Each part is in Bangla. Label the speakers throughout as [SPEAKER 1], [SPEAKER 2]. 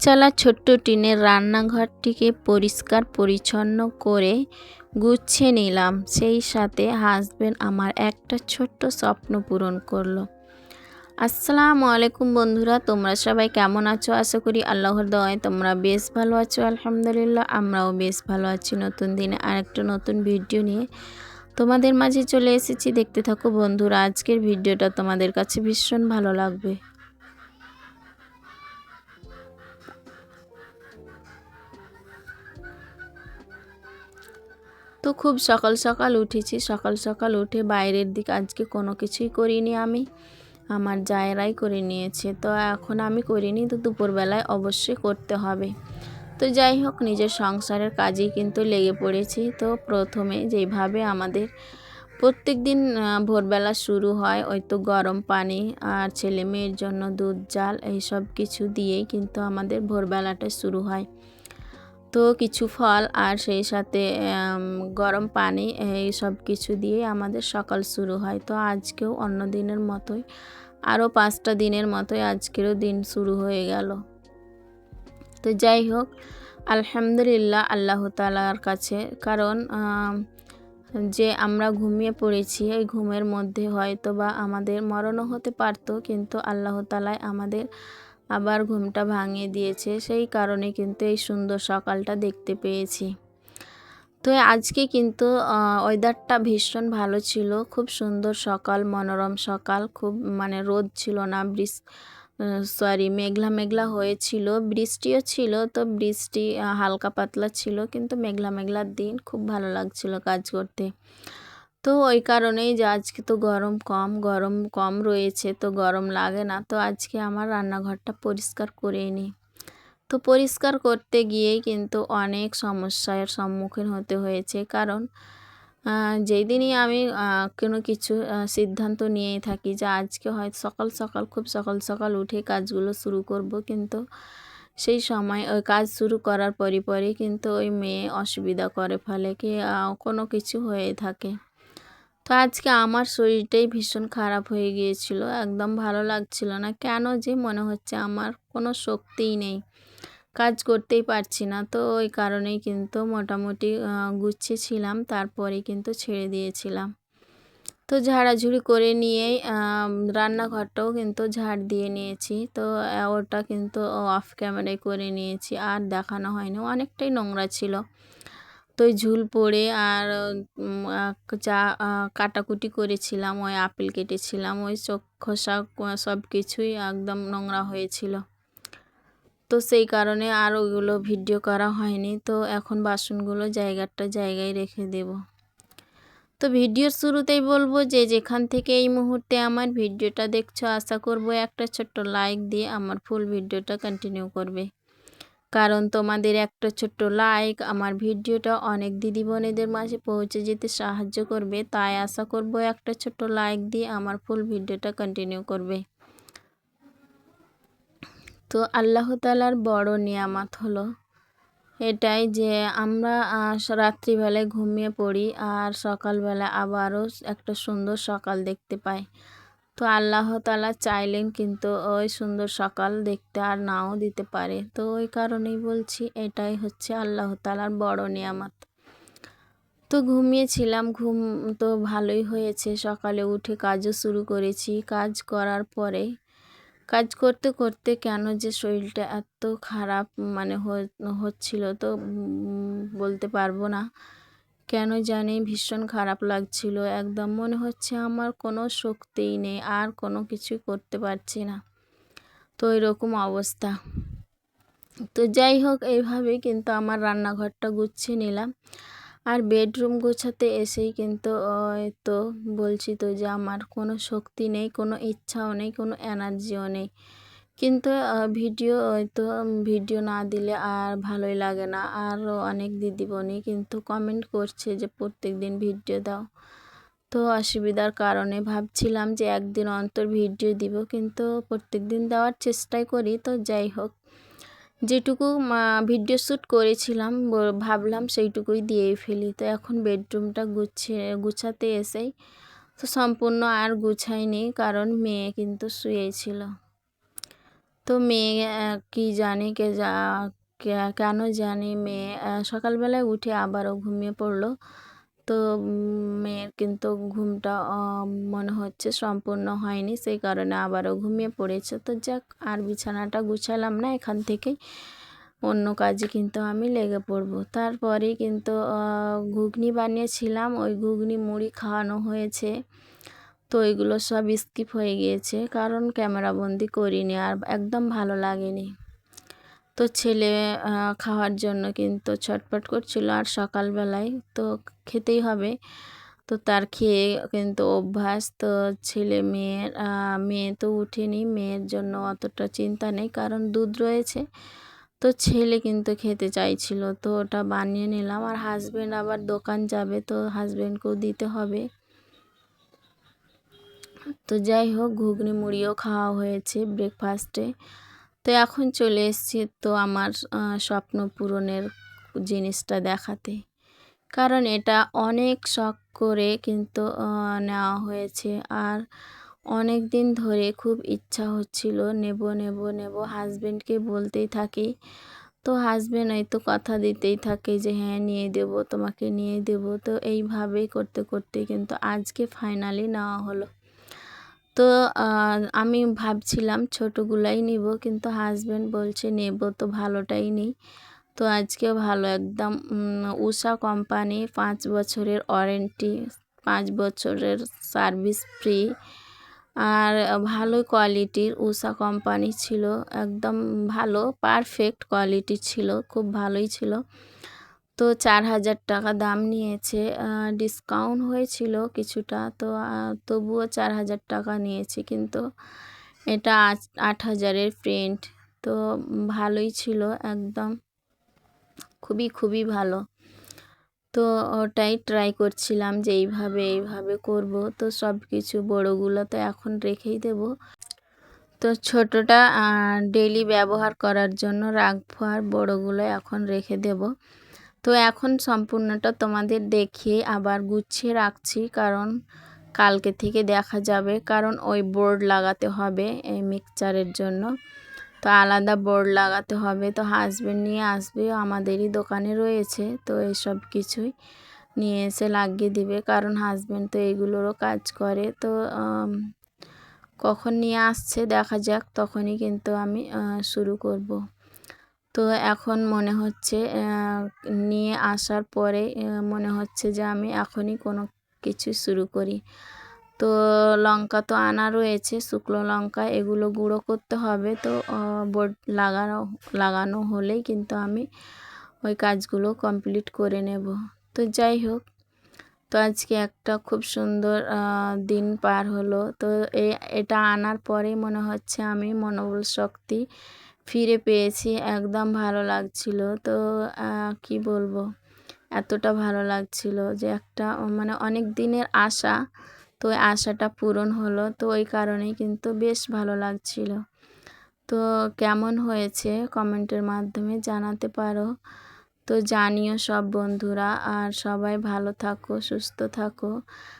[SPEAKER 1] একচালা ছোট্ট টিনের রান্নাঘরটিকে পরিষ্কার পরিচ্ছন্ন করে গুছিয়ে নিলাম। সেই সাথে হাসবেন্ড আমার একটা ছোট্ট স্বপ্ন পূরণ করল। আসসালামু আলাইকুম বন্ধুরা, তোমরা সবাই কেমন আছো? আশা করি আল্লাহর দয়ায় তোমরা বেশ ভালো আছো। আলহামদুলিল্লাহ, আমরাও বেশ ভালো আছি। নতুন দিনে আরেকটা নতুন ভিডিও নিয়ে তোমাদের মাঝে চলে এসেছি। দেখতে থাকো বন্ধুরা, আজকের ভিডিওটা তোমাদের কাছে ভীষণ ভালো লাগবে। তো খুব সকাল সকাল উঠেছি। সকাল সকাল উঠে বাইরের দিক আজকে কোনো কিছুই করিনি আমি। আমার জায়রাই করে নিয়েছে। তো এখন আমি করিনি তো দুপুরবেলায় অবশ্যই করতে হবে। তো যাই হোক, নিজের সংসারের কাজেই কিন্তু লেগে পড়েছি। তো প্রথমে যেভাবে আমাদের প্রত্যেক দিন ভোরবেলা শুরু হয়, ওই তো গরম পানি আর ছেলে মেয়ের জন্য দুধ, জাল, এইসব কিছু দিয়েই কিন্তু আমাদের ভোরবেলাটা শুরু হয়। তো কিছু ফল আর সেই সাথে গরম পানি, এই সব কিছু দিয়ে আমাদের সকাল শুরু হয়। তো আজকেও অন্য দিনের মতোই, আরও পাঁচটা দিনের মতোই আজকেরও দিন শুরু হয়ে গেল। তো যাই হোক, আলহামদুলিল্লাহ আল্লাহ তালার কাছে, কারণ যে আমরা ঘুমিয়ে পড়েছি, এই ঘুমের মধ্যে হয়তো বা আমাদের মরণও হতে পারতো, কিন্তু আল্লাহ তালায় আমাদের আবার ঘুমটা ভাঙিয়ে দিয়েছে। সেই কারণে কিন্তু এই সুন্দর সকালটা দেখতে পেয়েছি। তো আজকে কিন্তু ওয়েদারটা ভীষণ ভালো ছিল। খুব সুন্দর সকাল, মনোরম সকাল। খুব মানে রোদ ছিল না বৃষ সরি মেঘলা মেঘলা হয়েছিল। বৃষ্টিও ছিল, তো বৃষ্টি হালকা পাতলা ছিল। কিন্তু মেঘলা মেঘলার দিন, খুব ভালো লাগছিল কাজ করতে। তো ওই কারণেই যে আজকে তো গরম কম গরম কম রয়েছে, তো গরম লাগে না। তো আজকে আমার রান্নাঘরটা পরিষ্কার করে নিই। তো পরিষ্কার করতে গিয়েই কিন্তু অনেক সমস্যার সম্মুখীন হতে হয়েছে। কারণ যেই দিনই আমি কোনো কিছু সিদ্ধান্ত নিয়েই থাকি যে আজকে হয়তো সকাল সকাল, খুব সকাল সকাল উঠে কাজগুলো শুরু করব কিন্তু সেই সময় ওই কাজ শুরু করার পরই পরই কিন্তু ওই মেয়ে অসুবিধা করে ফেলে কি কোনো কিছু হয়ে থাকে। তো আজকে আমার শরীরটাই ভীষণ খারাপ হয়ে গিয়েছিল, একদম ভালো লাগছিল না। কেন যে মনে হচ্ছে আমার কোনো শক্তিই নেই, কাজ করতেই পারছি না। তো ওই কারণেই কিন্তু মোটামুটি গুছিয়েছিলাম, তারপরে কিন্তু ছেড়ে দিয়েছিলাম। তো ঝাড়াঝুড়ি করে নিয়েই রান্নাঘরটাও কিন্তু ঝাড় দিয়ে নিয়েছি। তো ওটা কিন্তু অফ ক্যামেরায় করে নিয়েছি, আর দেখানো হয়নি। অনেকটাই নোংরা ছিল। ওই ঝুল পড়ে আর যা কাটাকুটি করেছিলাম, ওই আপেল কেটেছিলাম, ওই চোখ খোসা সব কিছুই একদম নোংরা হয়েছিল। তো সেই কারণে আর ওইগুলো ভিডিও করা হয়নি, তো এখন বাসনগুলো জায়গাটা জায়গায় রেখে দেব। তো ভিডিওর শুরুতেই বলব যে যেখান থেকে এই মুহূর্তে আমার ভিডিওটা দেখছ, আশা করব একটা ছোট্ট লাইক দিয়ে আমার ফুল ভিডিওটা কন্টিনিউ করবে। কারণ তোমাদের একটা ছোট্ট লাইক আমার ভিডিওটা অনেক দিদি বোনেদের মাঝে পৌঁছে যেতে সাহায্য করবে। তাই আশা করব একটা ছোট্ট লাইক দিয়ে আমার ফুল ভিডিওটা কন্টিনিউ করবে। তো আল্লাহ তালার বড় নিয়ামত হলো এটাই যে আমরা রাত্রিবেলায় ঘুমিয়ে পড়ি আর সকালবেলা আবারও একটা সুন্দর সকাল দেখতে পাই। তো আল্লাহ তালা চাইলেন কিন্তু ওই সুন্দর সকাল দেখতে আর নাও দিতে পারে। তো ওই কারণেই বলছি এটাই হচ্ছে আল্লাহ তালার বড় নিয়ামত। তো ঘুমিয়েছিলাম, ঘুম তো ভালোই হয়েছে। সকালে উঠে কাজও শুরু করেছি। কাজ করার পরে, কাজ করতে করতে কেন যে শরীরটা এত খারাপ মানে হচ্ছিল তো বলতে পারব না। কেন জানি ভীষণ খারাপ লাগছিল। একদম মনে হচ্ছে আমার কোনো শক্তিই নেই, আর কোনো কিছুই করতে পারছি না। তো এরকম অবস্থা। তো যাই হোক, এইভাবেই কিন্তু আমার রান্নাঘরটা গুছিয়ে নিলাম। আর বেডরুম গোছাতে এসেই কিন্তু তো বলছি তো যে আমার কোনো শক্তি নেই, কোনো ইচ্ছাও নেই, কোনো এনার্জিও নেই। কিন্তু ভিডিও হয়তো ভিডিও না দিলে আর ভালোই লাগে না। আর অনেক দিদিমণি কিন্তু কমেন্ট করছে যে, প্রত্যেক দিন ভিডিও দাও। তো অসুবিধার কারণে ভাবছিলাম যে, একদিন অন্তর ভিডিও দিব কিন্তু প্রত্যেক দিন দেওয়ার চেষ্টাই করি। তো যাই হোক, যেটুকু ভিডিও শ্যুট করেছিলাম ভাবলাম সেইটুকুই দিয়েই ফেলি। তো এখন বেডরুমটা গুছিয়ে গুছাতে এসেই তো সম্পূর্ণ আর গুছাইনি, কারণ মেয়ে কিন্তু শুয়েছিল। তো মেয়ে কি জানি কে যা কেন জানি মেয়ে সকালবেলায় উঠে আবারও ঘুমিয়ে পড়ল। তো মেয়ের কিন্তু ঘুমটা মনে হচ্ছে সম্পূর্ণ হয়নি, সেই কারণে আবারও ঘুমিয়ে পড়েছে। তো যাক, আর বিছানাটা গুছালাম না এখান থেকেই, অন্য কাজে কিন্তু আমি লেগে পড়ব। তারপরে কিন্তু ঘুগনি বানিয়েছিলাম, ওই ঘুগনি মুড়ি খাওয়ানো হয়েছে। তো ওইগুলো সব স্কিপ হয়ে গিয়েছে, কারণ ক্যামেরা বন্দি করিনি আর একদম ভালো লাগেনি। তো ছেলে খাওয়ার জন্য কিন্তু ছটপট করছিল আর সকালবেলায় তো খেতেই হবে। তো তার খেয়ে কিন্তু অভ্যাস, তো ছেলে মেয়ের মেয়ে তো উঠেনি, মেয়ের জন্য অতটা চিন্তা নেই, কারণ দুধ রয়েছে। তো ছেলে কিন্তু খেতে চাইছিল, তো ওটা বানিয়ে নিলাম। আর হাজব্যান্ড আবার দোকান যাবে, তো হাজব্যান্ডকেও দিতে হবে। তো যাই হোক, ঘুগনি মুড়িও খাওয়া হয়েছে ব্রেকফাস্টে তো এখন চলে এসেছি তো আমার স্বপ্ন পূরণের জিনিসটা দেখাতে। কারণ এটা অনেক শখ করে কিন্তু নেওয়া হয়েছে। আর অনেক দিন ধরে খুব ইচ্ছা হচ্ছিল, নেব নেব নেব। হাজব্যান্ডকে বলতেই থাকি, তো হাজব্যান্ড এই তো কথা দিতেই থাকে যে হ্যাঁ নিয়ে দেব, তোমাকে নিয়ে দেব। তো এইভাবেই করতে করতে কিন্তু আজকে ফাইনালি নেওয়া হলো। তো আমি ভাবছিলাম ছোটোগুলাই নিব কিন্তু হাজব্যান্ড বলছে নেব তো ভালোটাই নিই। তো আজকে ভালো একদম উষা কোম্পানি পাঁচ বছরের ওয়ারেন্টি পাঁচ বছরের সার্ভিস ফ্রি আর ভালো কোয়ালিটির উষা কোম্পানি ছিল, একদম ভালো পারফেক্ট কোয়ালিটি ছিল, খুব ভালোই ছিল। তো চার হাজার টাকা দাম নিয়েছে। ডিসকাউন্ট হয়েছিল কিছুটা, তো তবুও চার হাজার টাকা নিয়েছে, কিন্তু এটা আট- হাজারের প্রিন্ট তো ভালোই ছিল একদম। খুবই খুবই ভালো। তো ওটাই ট্রাই করছিলাম যে এইভাবে এইভাবে করব, তো সব কিছু বড়োগুলো তো এখন রেখেই দেব। তো ছোটোটা ডেলি ব্যবহার করার জন্য রাখব আর বড়োগুলো এখন রেখে দেব। তো এখন সম্পূর্ণটা তোমাদের দেখে আবার গুছিয়ে রাখছি, কারণ কালকে থেকে দেখা যাবে। কারণ ওই বোর্ড লাগাতে হবে এই মিক্সচারের জন্য। তো আলাদা বোর্ড লাগাতে হবে। তো হাজব্যান্ড নিয়ে আসবে, আমাদেরই দোকানে রয়েছে। তো এসব কিছুই নিয়ে এসে লাগিয়ে দিবে। কারণ হাজব্যান্ড তো এইগুলোরও কাজ করে। তো কখন নিয়ে আসছে দেখা যাক, তখনই কিন্তু আমি শুরু করব। তো এখন মনে হচ্ছে নিয়ে আসার পরে মনে হচ্ছে যে আমি এখনই কোনো কিছু শুরু করি। তো লঙ্কা তো আনা রয়েছে, শুকনো লঙ্কা এগুলো গুঁড়ো করতে হবে। তো বোর্ড লাগানো লাগানো হলেই কিন্তু আমি ওই কাজগুলো কমপ্লিট করে নেব। তো যাই হোক, তো আজকে একটা খুব সুন্দর দিন পার হলো। তো এটা আনার পরেই মনে হচ্ছে আমি মনোবল শক্তি ফিরে পেয়েছি, একদম ভালো লাগছিল। তো কি বলব? এতটা ভালো লাগছিল যে একটা মানে অনেক দিনের আশা, তো ওই আশাটা পূরণ হলো। তো ওই কারণেই কিন্তু বেশ ভালো লাগছিল। তো কেমন হয়েছে কমেন্টের মাধ্যমে জানাতে পারো। তো জানিও সব বন্ধুরা। আর সবাই ভালো থাকো, সুস্থ থাকো।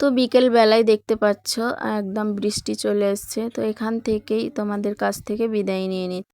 [SPEAKER 1] তো বিকেল বেলায় দেখতে পাচ্ছ, একদম বৃষ্টি চলে এসছে। তো এখান থেকেই তোমাদের কাছ থেকে বিদায় নিয়ে নিচ্ছি।